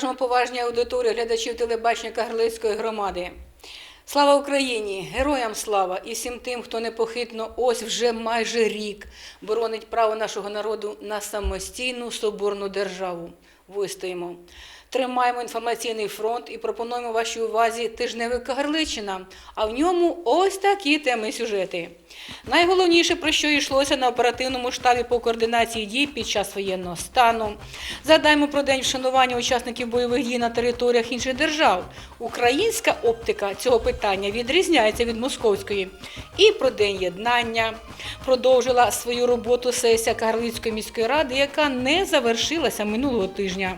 Добрий поважній аудиторії, глядачів телебачення Карлицької громади. Слава Україні! Героям слава і всім тим, хто непохитно ось вже майже рік боронить право нашого народу на самостійну соборну державу. Вистоїмо. Тримаємо інформаційний фронт і пропонуємо вашій увазі тижневик Кагарличина, а в ньому ось такі теми сюжети. Найголовніше, про що йшлося на оперативному штабі по координації дій під час воєнного стану. Задаємо про день вшанування учасників бойових дій на територіях інших держав. Українська оптика цього питання відрізняється від московської. І про день єднання продовжила свою роботу сесія Кагарлицької міської ради, яка не завершилася минулого тижня.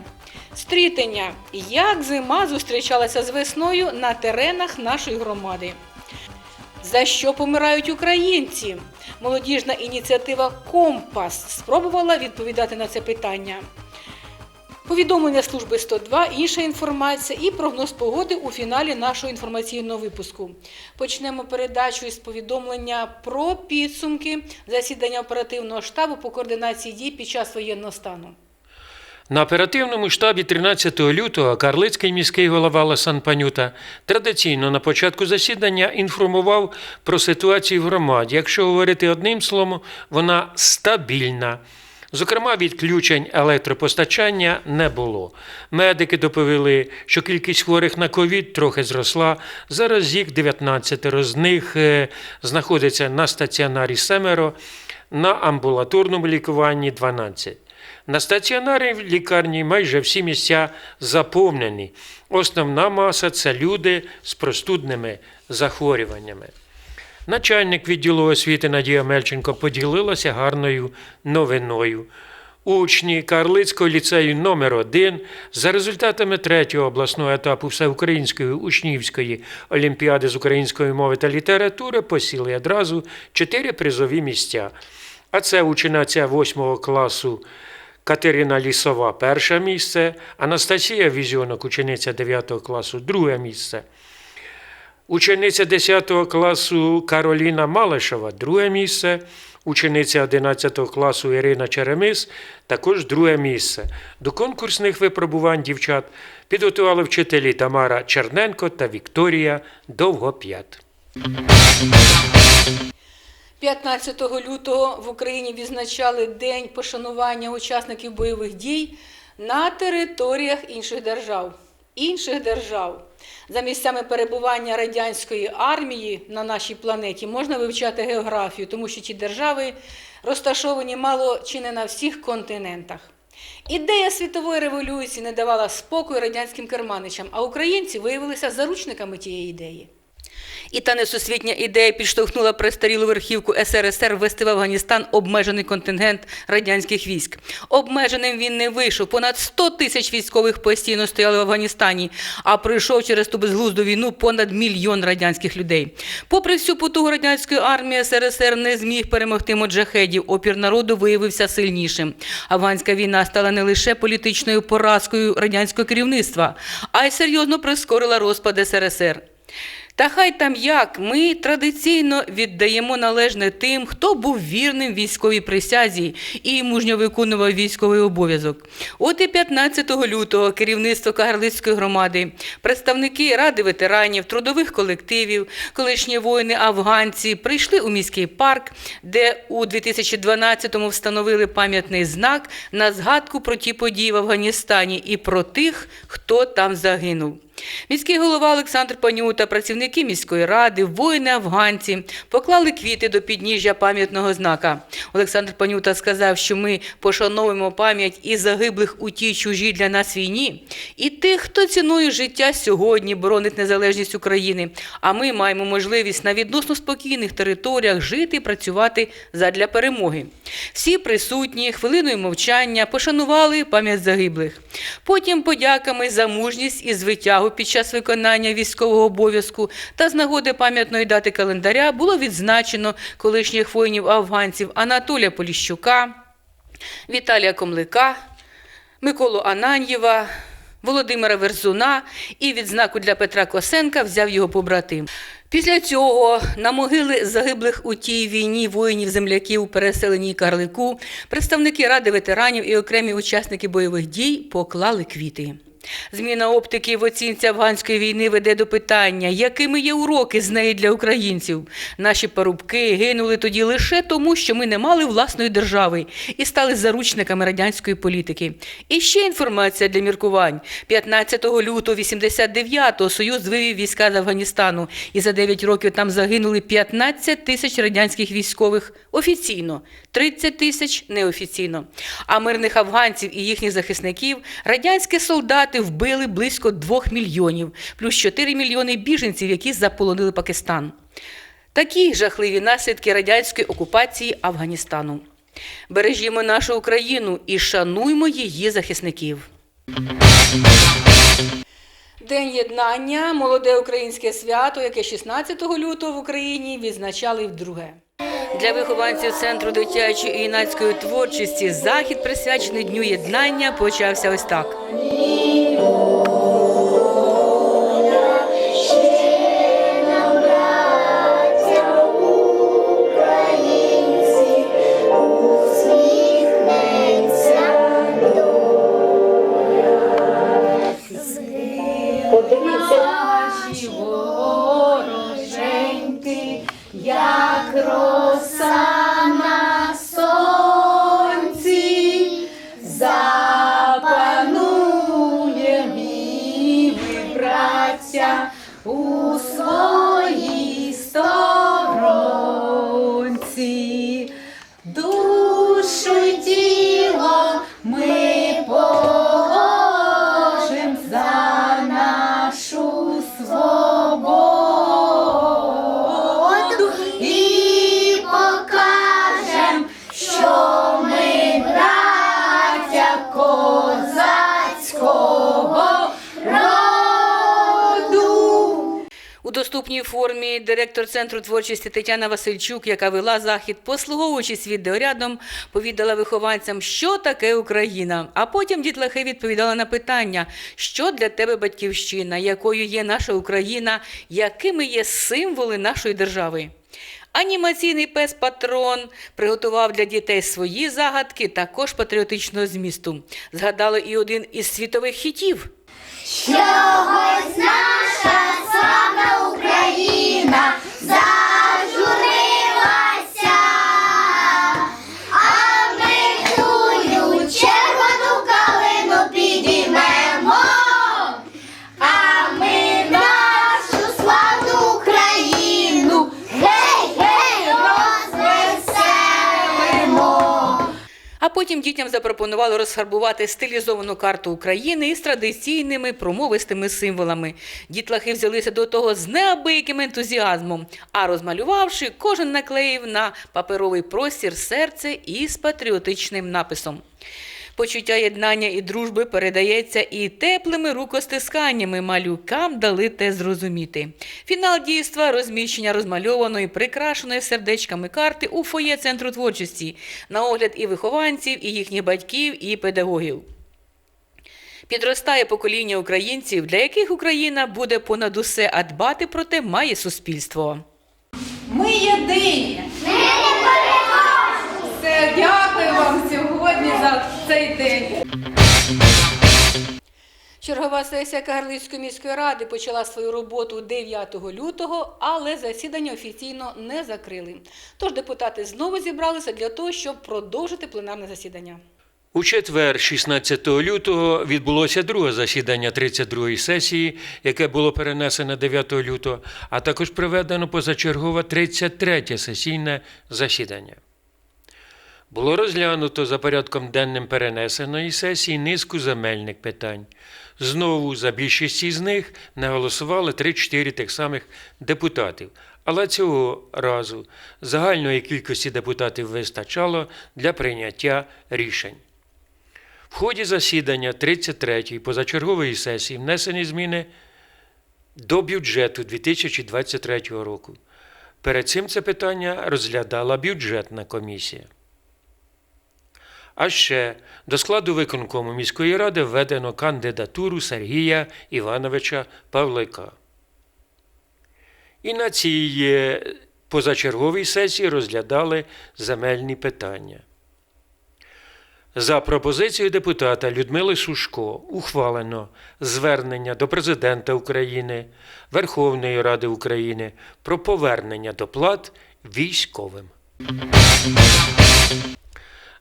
Стрітення. Як зима зустрічалася з весною на теренах нашої громади. За що помирають українці? Молодіжна ініціатива Компас спробувала відповідати на це питання. Повідомлення служби 102, інша інформація і прогноз погоди у фіналі нашого інформаційного випуску. Почнемо передачу із повідомлення про підсумки засідання оперативного штабу по координації дій під час воєнного стану. На оперативному штабі 13 лютого Карлицький міський голова Ласан Панюта традиційно на початку засідання інформував про ситуацію в громаді. Якщо говорити одним словом, вона стабільна. Зокрема, відключень електропостачання не було. Медики доповіли, що кількість хворих на ковід трохи зросла. Зараз їх 19 з них е, знаходиться на стаціонарі семеро, на амбулаторному лікуванні 12. На стаціонарі в лікарні майже всі місця заповнені. Основна маса це люди з простудними захворюваннями. Начальник відділу освіти Надія Мельченко поділилася гарною новиною. Учні Карлицького ліцею номер 1 за результатами третього обласного етапу Всеукраїнської учнівської олімпіади з української мови та літератури посіли одразу чотири призові місця. А це учениця 8 класу Катерина Лісова перше місце, Анастасія Візіонок, учениця 9 класу, друге місце. Учениця 10 класу Кароліна Малишева друге місце. Учениця 11 класу Ірина Черемис також друге місце. До конкурсних випробувань дівчат підготували вчителі Тамара Черненко та Вікторія Довгоп'ят. 15 лютого в Україні відзначали День пошанування учасників бойових дій на територіях інших держав. Інших держав. За місцями перебування радянської армії на нашій планеті можна вивчати географію, тому що ті держави розташовані мало чи не на всіх континентах. Ідея світової революції не давала спокою радянським керманичам, а українці виявилися заручниками тієї ідеї. І та несусвітня ідея підштовхнула престарілу верхівку СРСР ввести в Афганістан обмежений контингент радянських військ. Обмеженим він не вийшов. Понад 100 тисяч військових постійно стояли в Афганістані, а пройшов через ту безглузду війну понад мільйон радянських людей. Попри всю потугу радянської армії, СРСР не зміг перемогти моджахедів. Опір народу виявився сильнішим. Афганська війна стала не лише політичною поразкою радянського керівництва, а й серйозно прискорила розпад СРСР. Та хай там як, ми традиційно віддаємо належне тим, хто був вірним військовій присязі і мужньо виконував військовий обов'язок. От і 15 лютого керівництво Кагарлицької громади, представники ради ветеранів, трудових колективів, колишні воїни афганці прийшли у міський парк, де у 2012-му встановили пам'ятний знак на згадку про ті події в Афганістані і про тих, хто там загинув. Міський голова Олександр Панюта, працівники міської ради, воїни-афганці поклали квіти до підніжжя пам'ятного знака. Олександр Панюта сказав, що ми пошановуємо пам'ять і загиблих у тій чужій для нас війні, і тих, хто цінує життя сьогодні, боронить незалежність України. А ми маємо можливість на відносно спокійних територіях жити і працювати задля перемоги. Всі присутні хвилиною мовчання пошанували пам'ять загиблих. Потім подяками за мужність і звитягу під час виконання військового обов'язку та з нагоди пам'ятної дати календаря було відзначено колишніх воїнів афганців Анатолія Поліщука, Віталія Комлика, Миколу Ананьєва, Володимира Верзуна і відзнаку для Петра Косенка взяв його побратим. Після цього на могили загиблих у тій війні воїнів-земляків у переселеній Карлику представники Ради ветеранів і окремі учасники бойових дій поклали квіти. Зміна оптики в оцінці афганської війни веде до питання, якими є уроки з неї для українців. Наші парубки гинули тоді лише тому, що ми не мали власної держави і стали заручниками радянської політики. І ще інформація для міркувань. 15 лютого 89-го Союз вивів війська з Афганістану, і за 9 років там загинули 15 тисяч радянських військових офіційно, 30 тисяч неофіційно. А мирних афганців і їхніх захисників радянські солдати вбили близько 2 мільйонів, плюс 4 мільйони біженців, які заполонили Пакистан. Такі жахливі наслідки радянської окупації Афганістану. Бережімо нашу Україну і шануймо її захисників. День єднання молоде українське свято, яке 16 лютого в Україні відзначали вдруге. Для вихованців центру дитячої і юнацької творчості захід, присвячений Дню єднання, почався ось так. Наші У формі директор центру творчості Тетяна Васильчук, яка вела захід, послуговуючись відеорядом, повідала вихованцям, що таке Україна. А потім дітлахи відповідали на питання, що для тебе батьківщина, якою є наша Україна, якими є символи нашої держави. Анімаційний пес Патрон приготував для дітей свої загадки, також патріотичного змісту. Згадали і один із світових хітів. Чогось наша славна Україна зажурилася, А потім дітям запропонували розфарбувати стилізовану карту України із традиційними промовистими символами. Дітлахи взялися до того з неабияким ентузіазмом, а розмалювавши, кожен наклеїв на паперовий простір серце із патріотичним написом. Почуття єднання і дружби передається і теплими рукостисканнями малюкам дали те зрозуміти. Фінал дійства розміщення розмальованої, прикрашеної сердечками карти у фоє центру творчості на огляд і вихованців, і їхніх батьків, і педагогів. Підростає покоління українців, для яких Україна буде понад усе, а дбати про те має суспільство. Ми єдині. Все, Чергова сесія Кагарлицької міської ради почала свою роботу 9 лютого, але засідання офіційно не закрили. Тож депутати знову зібралися для того, щоб продовжити пленарне засідання. У четвер, 16 лютого, відбулося друге засідання 32-ї сесії, яке було перенесено 9 лютого, а також проведено позачергове 33 сесійне засідання. Було розглянуто за порядком денним перенесеної сесії низку земельних питань. Знову за більшість із них не голосували 3-4 тих самих депутатів. Але цього разу загальної кількості депутатів вистачало для прийняття рішень. В ході засідання 33-ї позачергової сесії внесені зміни до бюджету 2023 року. Перед цим це питання розглядала бюджетна комісія. А ще до складу виконкому міської ради введено кандидатуру Сергія Івановича Павлика. І на цій е, позачерговій сесії розглядали земельні питання. За пропозицією депутата Людмили Сушко ухвалено звернення до Президента України, Верховної Ради України про повернення доплат військовим.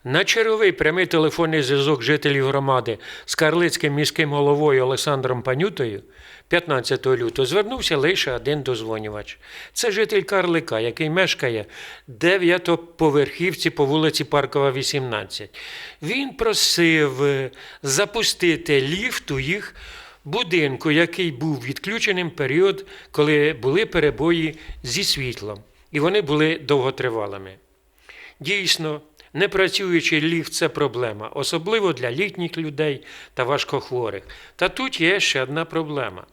На черговий прямий телефонний зв'язок жителів громади з Карлицьким міським головою Олександром Панютою 15 лютого звернувся лише один дозвонювач. Це житель Карлика, який мешкає в дев'ятоповерхівці по вулиці Паркова, 18. Він просив е, запустити ліфт у їх будинку, який був відключеним період, коли були перебої зі світлом, і вони були довготривалими. Дійсно, непрацюючий ліфт це проблема, особливо для літніх людей та важкохворих. Та тут є ще одна проблема.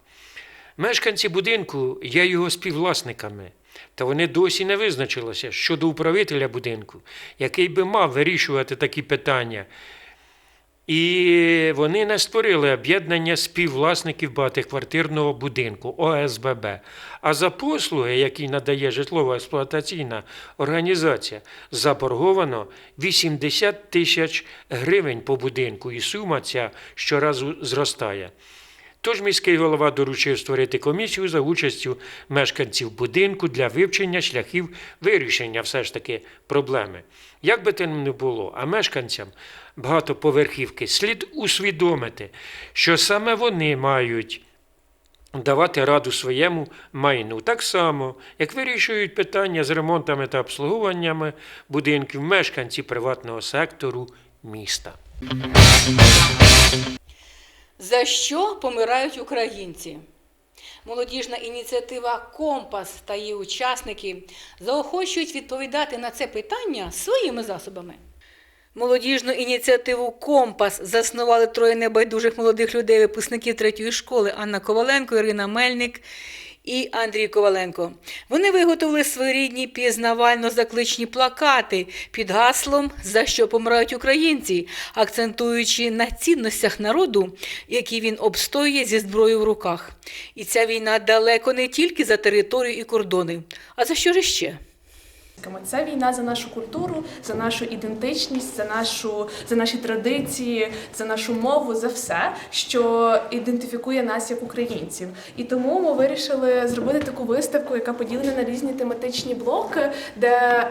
Мешканці будинку є його співвласниками, та вони досі не визначилися щодо управителя будинку, який би мав вирішувати такі питання. І вони не створили об'єднання співвласників багатоквартирного будинку ОСББ. А за послуги, які надає житлово-експлуатаційна організація, заборговано 80 тисяч гривень по будинку, і сума ця щоразу зростає. Тож міський голова доручив створити комісію за участю мешканців будинку для вивчення шляхів вирішення все ж таки проблеми. Як би тим не було, а мешканцям багатоповерхівки слід усвідомити, що саме вони мають давати раду своєму майну. Так само, як вирішують питання з ремонтами та обслуговуваннями будинків мешканці приватного сектору міста. За що помирають українці? Молодіжна ініціатива Компас та її учасники заохочують відповідати на це питання своїми засобами. Молодіжну ініціативу Компас заснували троє небайдужих молодих людей, випускників третьої школи Анна Коваленко, Ірина Мельник і Андрій Коваленко. Вони виготовили своєрідні пізнавально-закличні плакати під гаслом За що помирають українці, акцентуючи на цінностях народу, які він обстоює зі зброєю в руках. І ця війна далеко не тільки за територію і кордони. А за що ж ще? Це війна за нашу культуру, за нашу ідентичність, за нашу за наші традиції, за нашу мову, за все, що ідентифікує нас як українців. І тому ми вирішили зробити таку виставку, яка поділена на різні тематичні блоки, де е,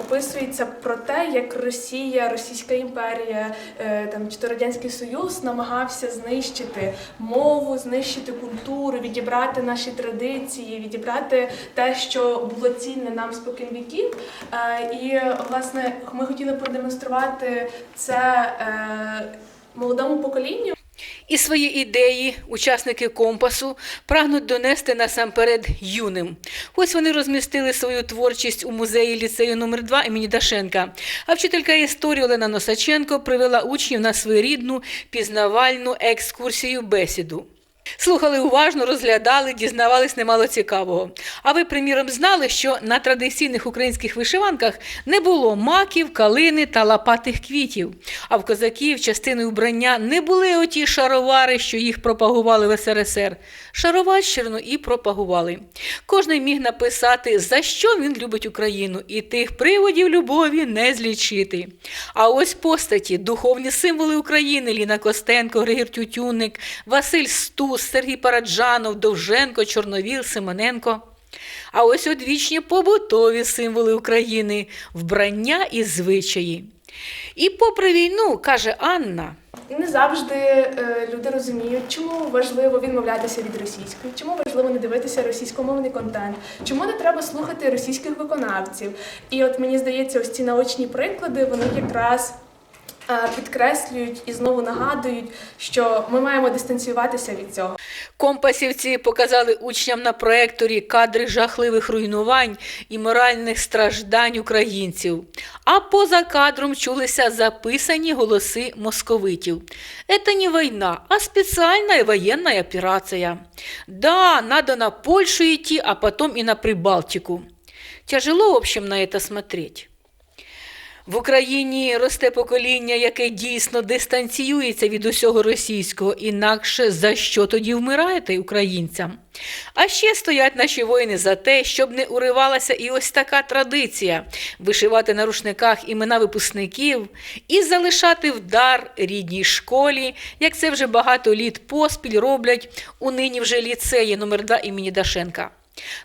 описується про те, як Росія, Російська імперія, е, там чи то радянський Союз намагався знищити мову, знищити культуру, відібрати наші традиції, відібрати те, що було цінне нам споконвіків. Е, І власне ми хотіли продемонструвати це е, молодому поколінню. І свої ідеї учасники компасу прагнуть донести насамперед юним. Ось вони розмістили свою творчість у музеї ліцею номер 2 імені Дашенка. А вчителька історії Олена Носаченко привела учнів на своєрідну пізнавальну екскурсію бесіду. Слухали уважно, розглядали, дізнавались немало цікавого. А ви, приміром, знали, що на традиційних українських вишиванках не було маків, калини та лопатих квітів. А в козаків частиною вбрання не були оті шаровари, що їх пропагували в СРСР. Шароварщину і пропагували. Кожен міг написати, за що він любить Україну, і тих приводів любові не злічити. А ось постаті, духовні символи України Ліна Костенко, Григір Тютюнник, Василь Стус, Сергій Параджанов, Довженко, Чорновіл, Симоненко. А ось одвічні побутові символи України, вбрання і звичаї. І попри війну, каже Анна, Не завжди е, люди розуміють, чому важливо відмовлятися від російської, чому важливо не дивитися російськомовний контент, чому не треба слухати російських виконавців. І от мені здається, ось ці наочні приклади вони якраз підкреслюють і знову нагадують, що ми маємо дистанціюватися від цього. Компасівці показали учням на проекторі кадри жахливих руйнувань і моральних страждань українців. А поза кадром чулися записані голоси московитів. Это не война, а специальная военная операция. Да, надо на Польшу идти, а потом и на Прибалтику. Тяжело, в общем, на это смотреть. В Україні росте покоління, яке дійсно дистанціюється від усього російського, інакше за що тоді вмираєте українцям? А ще стоять наші воїни за те, щоб не уривалася і ось така традиція вишивати на рушниках імена випускників і залишати в дар рідній школі, як це вже багато літ поспіль роблять у нині вже ліцеї номер 2 імені Дашенка.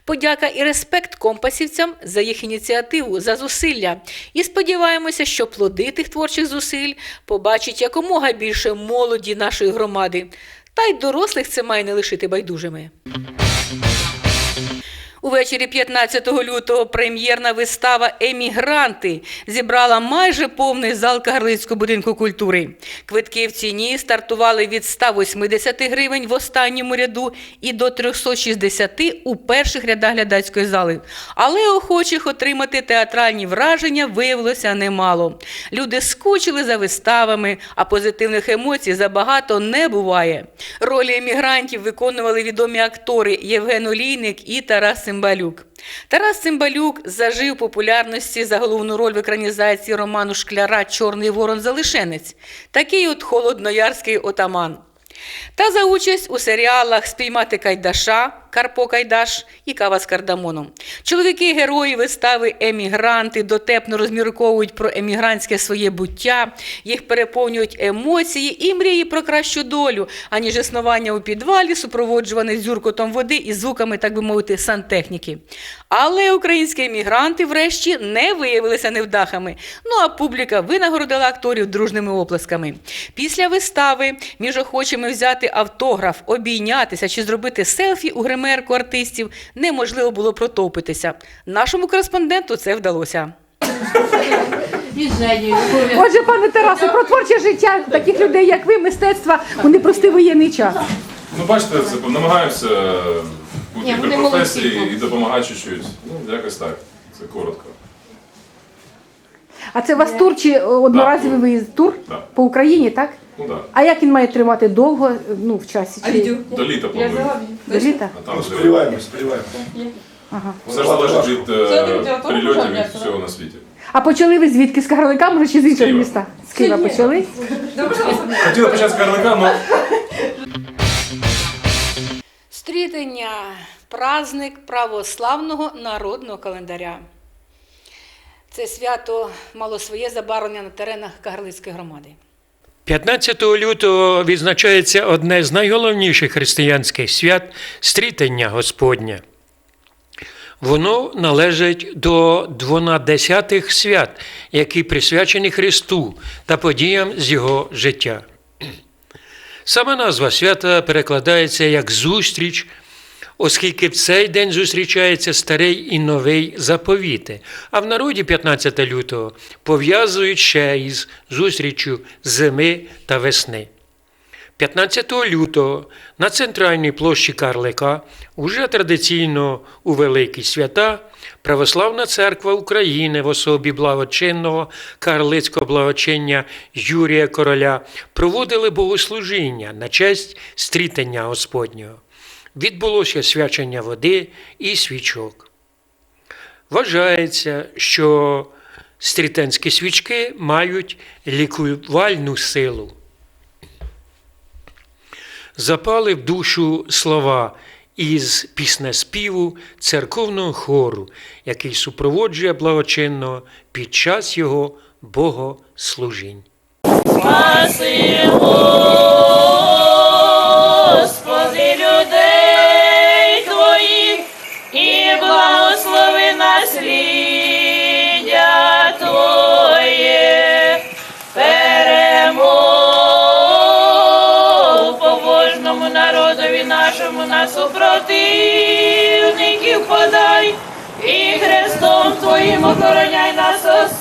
Подяка і респект компасівцям за їх ініціативу, за зусилля. І сподіваємося, що плоди тих творчих зусиль побачить якомога більше молоді нашої громади. Та й дорослих це має не лишити байдужими. Увечері 15 лютого прем'єрна вистава Емігранти зібрала майже повний зал Кагарлицького будинку культури. Квитки в ціні стартували від 180 гривень в останньому ряду і до 360 у перших рядах глядацької зали. Але охочих отримати театральні враження виявилося немало. Люди скучили за виставами, а позитивних емоцій забагато не буває. Ролі емігрантів виконували відомі актори Євген Олійник і Тарас Цимбалюк. Тарас Цимбалюк зажив популярності за головну роль в екранізації роману Шкляра Чорний ворон залишенець. Такий от холодноярський отаман. Та за участь у серіалах Спіймати Кайдаша, Карпо Кайдаш і Кава з кардамоном. Чоловіки герої вистави Емігранти дотепно розмірковують про емігрантське своє буття, їх переповнюють емоції і мрії про кращу долю, аніж існування у підвалі, супроводжуване дзюркотом води і звуками, так би мовити, сантехніки. Але українські емігранти, врешті, не виявилися невдахами. Ну а публіка винагородила акторів дружними оплесками. Після вистави між охочими взяти автограф, обійнятися чи зробити селфі у гримерку артистів неможливо було протовпитися. Нашому кореспонденту це вдалося. Отже, пане Тарасе, про творче життя таких людей, як ви, мистецтва у непростий воєнний час. Ну, бачите, це намагаємося бути при професії і допомагати чуть-чуть. Ну, якось так. Це коротко. А це у вас тур чи одноразовий виїзд? Тур по Україні, так? Ну так. А як він має тримати довго, ну, в часі? Чи... До літа плануємо. До літа? А там вже Сподіваємось, сподіваємось. все ж залежить від е, прильотів від всього на світі. А почали ви звідки? З Кагарлика, чи з іншого Києва. міста? З Києва почали? Хотіли почати з Карлика, але Стрітення праздник православного народного календаря. Це свято мало своє забарвлення на теренах Кагарлицької громади. 15 лютого відзначається одне з найголовніших християнських свят стрітення Господня. Воно належить до двонадесятих свят, які присвячені Христу та подіям з Його життя. Сама назва свята перекладається як зустріч, оскільки в цей день зустрічається старий і новий заповіти, а в народі 15 лютого пов'язують ще із зустрічю зими та весни. 15 лютого на центральній площі Карлика уже традиційно у великі свята Православна церква України в особі благочинного карлицького благочиння Юрія Короля проводили богослужіння на честь стрітення Господнього. Відбулося свячення води і свічок. Вважається, що стрітенські свічки мають лікувальну силу запали в душу слова із піснеспіву церковного хору, який супроводжує благочинного під час його богослужінь. Господи, супротивників подай, і Христом Твоїм охороняй нас оселю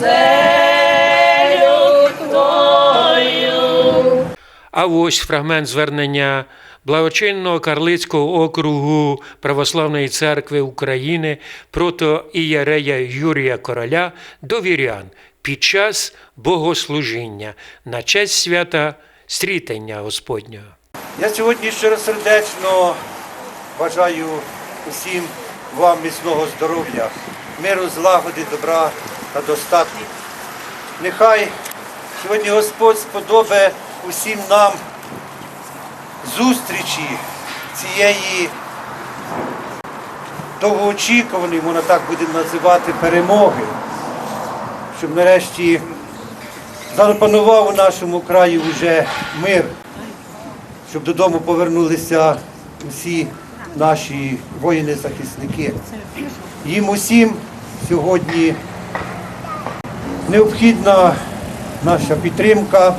Твою. А ось фрагмент звернення благочинного Карлицького округу Православної церкви України прото ієрея Юрія Короля до вірян під час богослужіння на честь свята стрітення Господнього. Я сьогодні щиросердечно бажаю усім вам міцного здоров'я, миру, злагоди, добра та достатку. Нехай сьогодні Господь сподобає усім нам зустрічі цієї довгоочікуваної, можна так будемо називати, перемоги, щоб нарешті запанував у нашому краї вже мир, щоб додому повернулися усі наші воїни-захисники. Їм усім сьогодні необхідна наша підтримка,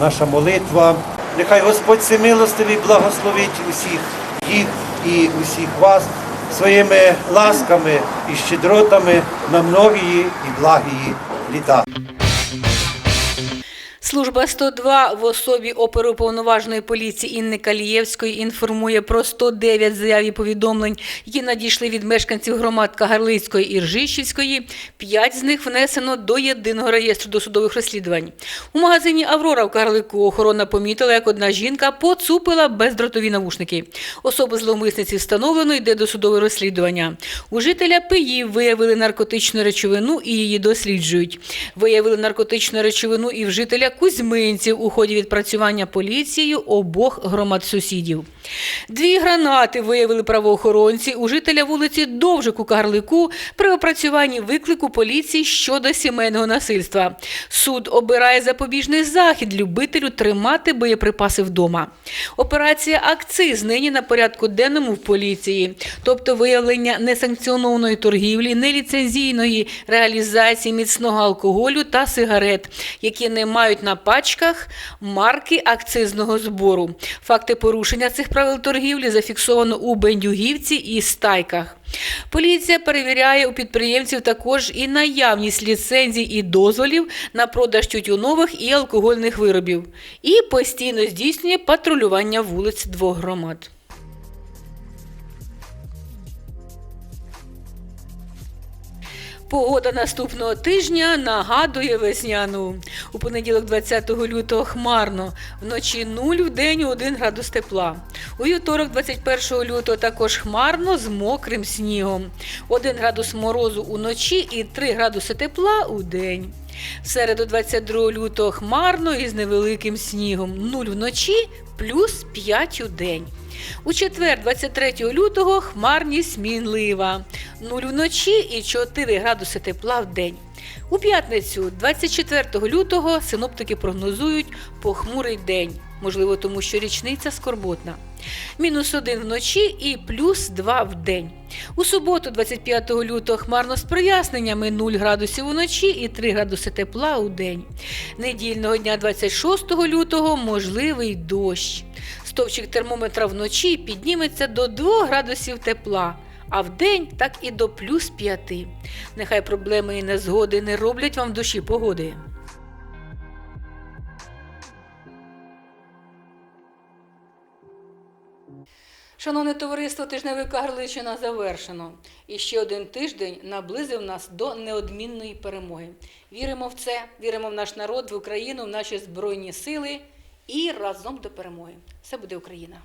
наша молитва. Нехай Господь всемилостивий благословить усіх їх і усіх вас своїми ласками і щедротами на многії і благії літа. Служба 102 в особі оперуповноваженої поліції Інни Калієвської інформує про 109 заяв і повідомлень, які надійшли від мешканців громад Кагарлицької і Ржищівської. П'ять з них внесено до єдиного реєстру досудових розслідувань. У магазині Аврора в Кагарлику охорона помітила, як одна жінка поцупила бездротові навушники. Особу зловмисниці встановлено йде досудове розслідування. У жителя Пиїв виявили наркотичну речовину і її досліджують. Виявили наркотичну речовину і в жителя Кузьминців у ході відпрацювання поліцією обох громад сусідів. Дві гранати виявили правоохоронці у жителя вулиці Довжик у Карлику при опрацюванні виклику поліції щодо сімейного насильства. Суд обирає запобіжний захід любителю тримати боєприпаси вдома. Операція акциз нині на порядку денному в поліції, тобто виявлення несанкціонованої торгівлі, неліцензійної реалізації міцного алкоголю та сигарет, які не мають на пачках марки акцизного збору. Факти порушення цих правил торгівлі зафіксовано у Бендюгівці і Стайках. Поліція перевіряє у підприємців також і наявність ліцензій і дозволів на продаж тютюнових і алкогольних виробів, і постійно здійснює патрулювання вулиць двох громад. Погода наступного тижня нагадує весняну. У понеділок, 20 лютого, хмарно. Вночі 0, в день 1 градус тепла. У вівторок, 21 лютого, також хмарно з мокрим снігом. 1 градус морозу уночі і 3 градуси тепла у день. В середу, 22 лютого, хмарно і з невеликим снігом. 0 вночі, плюс 5 у день. У четвер, 23 лютого, хмарність мінлива. 0 вночі і 4 градуси тепла в день. У п'ятницю, 24 лютого, синоптики прогнозують похмурий день. Можливо, тому що річниця скорботна. Мінус 1 вночі і плюс 2 в день. У суботу, 25 лютого, хмарно з проясненнями 0 градусів уночі і 3 градуси тепла у день. Недільного дня 26 лютого можливий дощ. Стовпчик термометра вночі підніметься до 2 градусів тепла, а вдень так і до плюс 5. Нехай проблеми і незгоди не роблять вам в душі погоди. Шановне товариство, тижневика Гарличина завершено. І ще один тиждень наблизив нас до неодмінної перемоги. Віримо в це, віримо в наш народ, в Україну, в наші збройні сили і разом до перемоги. Все буде Україна!